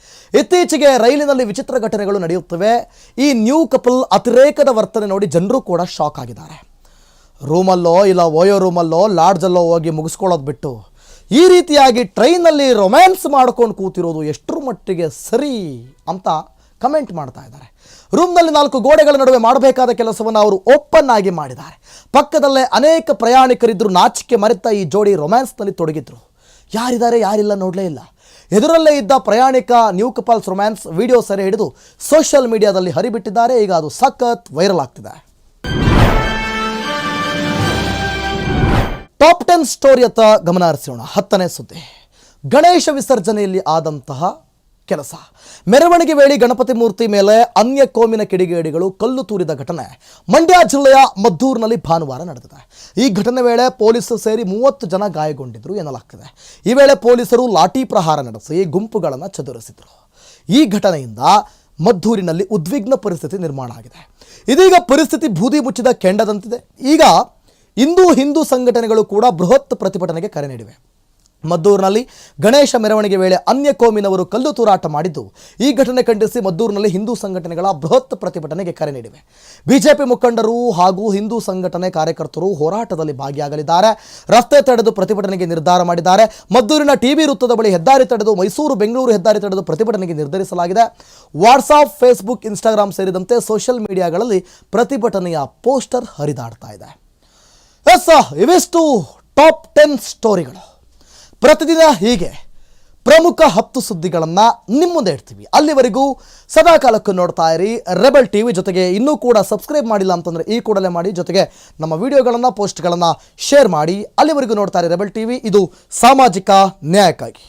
ಇತ್ತೀಚೆಗೆ ರೈಲಿನಲ್ಲಿ ವಿಚಿತ್ರ ಘಟನೆಗಳು ನಡೆಯುತ್ತವೆ. ಈ ನ್ಯೂ ಕಪಲ್ ಅತಿರೇಕದ ವರ್ತನೆ ನೋಡಿ ಜನರು ಕೂಡ ಶಾಕ್ ಆಗಿದ್ದಾರೆ. ರೂಮಲ್ಲೋ ಇಲ್ಲ ಓಯೋ ರೂಮಲ್ಲೋ ಲಾಡ್ಜಲ್ಲೋ ಹೋಗಿ ಮುಗಿಸ್ಕೊಳ್ಳೋದು ಬಿಟ್ಟು ಈ ರೀತಿಯಾಗಿ ಟ್ರೈನಲ್ಲಿ ರೊಮ್ಯಾನ್ಸ್ ಮಾಡ್ಕೊಂಡು ಕೂತಿರೋದು ಎಷ್ಟರ ಮಟ್ಟಿಗೆ ಸರಿ ಅಂತ ಕಮೆಂಟ್ ಮಾಡ್ತಾ ಇದ್ದಾರೆ. ರೂಮ್ನಲ್ಲಿ ನಾಲ್ಕು ಗೋಡೆಗಳ ನಡುವೆ ಮಾಡಬೇಕಾದ ಕೆಲಸವನ್ನು ಅವರು ಓಪನ್ ಆಗಿ ಮಾಡಿದ್ದಾರೆ. ಪಕ್ಕದಲ್ಲೇ ಅನೇಕ ಪ್ರಯಾಣಿಕರಿದ್ದರು ನಾಚಿಕೆ ಮರೆತ ಈ ಜೋಡಿ ರೊಮ್ಯಾನ್ಸ್ನಲ್ಲಿ ತೊಡಗಿದ್ರು. ಯಾರಿದ್ದಾರೆ, ಯಾರಿಲ್ಲ ನೋಡಲೇ ಇಲ್ಲ. ಎದುರಲ್ಲೇ ಇದ್ದ ಪ್ರಯಾಣಿಕ ನ್ಯೂ ಕಪಲ್ಸ್ ರೊಮ್ಯಾನ್ಸ್ ವಿಡಿಯೋ ಸೆರೆ ಹಿಡಿದು ಸೋಷಿಯಲ್ ಮೀಡಿಯಾದಲ್ಲಿ ಹರಿಬಿಟ್ಟಿದ್ದಾರೆ. ಈಗ ಅದು ಸಖತ್ ವೈರಲ್ ಆಗ್ತಿದೆ. ಟಾಪ್ ಟೆನ್ ಸ್ಟೋರಿಯತ್ತ ಗಮನ ಹರಿಸೋಣ. ಹತ್ತನೇ ಸುದ್ದಿ. ಗಣೇಶ ವಿಸರ್ಜನೆಯಲ್ಲಿ ಆದಂತಹ ಕೆಲಸ. ಮೆರವಣಿಗೆ ವೇಳೆ ಗಣಪತಿ ಮೂರ್ತಿ ಮೇಲೆ ಅನ್ಯ ಕೋಮಿನ ಕಿಡಿಗೇಡಿಗಳು ಕಲ್ಲು ತೂರಿದ ಘಟನೆ. ಮಂಡ್ಯ ಜಿಲ್ಲೆಯ ಮದ್ದೂರಿನಲ್ಲಿ ಭಾನುವಾರ ನಡೆದಿದೆ. ಈ ಘಟನೆ ವೇಳೆ ಪೊಲೀಸರು ಸೇರಿ ಮೂವತ್ತು ಜನ ಗಾಯಗೊಂಡಿದ್ರು ಎನ್ನಲಾಗ್ತಿದೆ. ಈ ವೇಳೆ ಪೊಲೀಸರು ಲಾಠಿ ಪ್ರಹಾರ ನಡೆಸಿ ಗುಂಪುಗಳನ್ನು ಚದುರಿಸಿದರು. ಈ ಘಟನೆಯಿಂದ ಮದ್ದೂರಿನಲ್ಲಿ ಉದ್ವಿಗ್ನ ಪರಿಸ್ಥಿತಿ ನಿರ್ಮಾಣ ಆಗಿದೆ. ಇದೀಗ ಪರಿಸ್ಥಿತಿ ಬೂದಿ ಮುಚ್ಚಿದ ಕೆಂಡದಂತಿದೆ. ಈಗ ಹಿಂದೂ ಹಿಂದೂ ಸಂಘಟನೆಗಳು ಕೂಡ ಬೃಹತ್ ಪ್ರತಿಭಟನೆಗೆ ಕರೆ ನೀಡಿವೆ. ಮದ್ದೂರಿನಲ್ಲಿ ಗಣೇಶ ಮೆರವಣಿಗೆ ವೇಳೆ ಅನ್ಯ ಕೋಮಿನವರು ಕಲ್ಲು ತೂರಾಟ ಮಾಡಿದ್ದು, ಈ ಘಟನೆ ಖಂಡಿಸಿ ಮದ್ದೂರಿನಲ್ಲಿ ಹಿಂದೂ ಸಂಘಟನೆಗಳ ಬೃಹತ್ ಪ್ರತಿಭಟನೆಗೆ ಕರೆ ನೀಡಿವೆ. ಬಿಜೆಪಿ ಮುಖಂಡರು ಹಾಗೂ ಹಿಂದೂ ಸಂಘಟನೆ ಕಾರ್ಯಕರ್ತರು ಹೋರಾಟದಲ್ಲಿ ಭಾಗಿಯಾಗಲಿದ್ದಾರೆ. ರಸ್ತೆ ತಡೆದು ಪ್ರತಿಭಟನೆಗೆ ನಿರ್ಧಾರ ಮಾಡಿದ್ದಾರೆ. ಮದ್ದೂರಿನ ಟಿಬಿ ವೃತ್ತದ ಬಳಿ ಹೆದ್ದಾರಿ ತಡೆದು ಮೈಸೂರು, ಬೆಂಗಳೂರು ಹೆದ್ದಾರಿ ತಡೆದು ಪ್ರತಿಭಟನೆಗೆ ನಿರ್ಧರಿಸಲಾಗಿದೆ. ವಾಟ್ಸಾಪ್, ಫೇಸ್ಬುಕ್, ಇನ್ಸ್ಟಾಗ್ರಾಮ್ ಸೇರಿದಂತೆ ಸೋಷಿಯಲ್ ಮೀಡಿಯಾಗಳಲ್ಲಿ ಪ್ರತಿಭಟನೆಯ ಪೋಸ್ಟರ್ ಹರಿದಾಡ್ತಾ ಇದೆ. ಎಸ್ ಇವಿಷ್ಟು ಟಾಪ್ ಟೆನ್ ಸ್ಟೋರಿಗಳು. ಪ್ರತಿದಿನ ಹೀಗೆ. ಪ್ರಮುಖ ಹತ್ತು ಸುದ್ದಿಗಳನ್ನು ನಿಮ್ಮ ಮುಂದೆ ಇಡ್ತೀವಿ. ಅಲ್ಲಿವರೆಗೂ ಸದಾ ಕಾಲಕ್ಕೂ ನೋಡ್ತಾ ಇರಿ. ರೆಬಲ್ ಟಿ ವಿ ಜೊತೆಗೆ ಇನ್ನೂ ಕೂಡ ಸಬ್ಸ್ಕ್ರೈಬ್ ಮಾಡಿಲ್ಲ ಅಂತಂದರೆ ಈ ಕೂಡಲೇ ಮಾಡಿ. ಜೊತೆಗೆ ನಮ್ಮ ವಿಡಿಯೋಗಳನ್ನು, ಪೋಸ್ಟ್ಗಳನ್ನು ಶೇರ್ ಮಾಡಿ. ಅಲ್ಲಿವರೆಗೂ ನೋಡ್ತಾ ಇರಿ ರೆಬಲ್ ಟಿ ವಿ ಇದು ಸಾಮಾಜಿಕ ನ್ಯಾಯಕ್ಕಾಗಿ.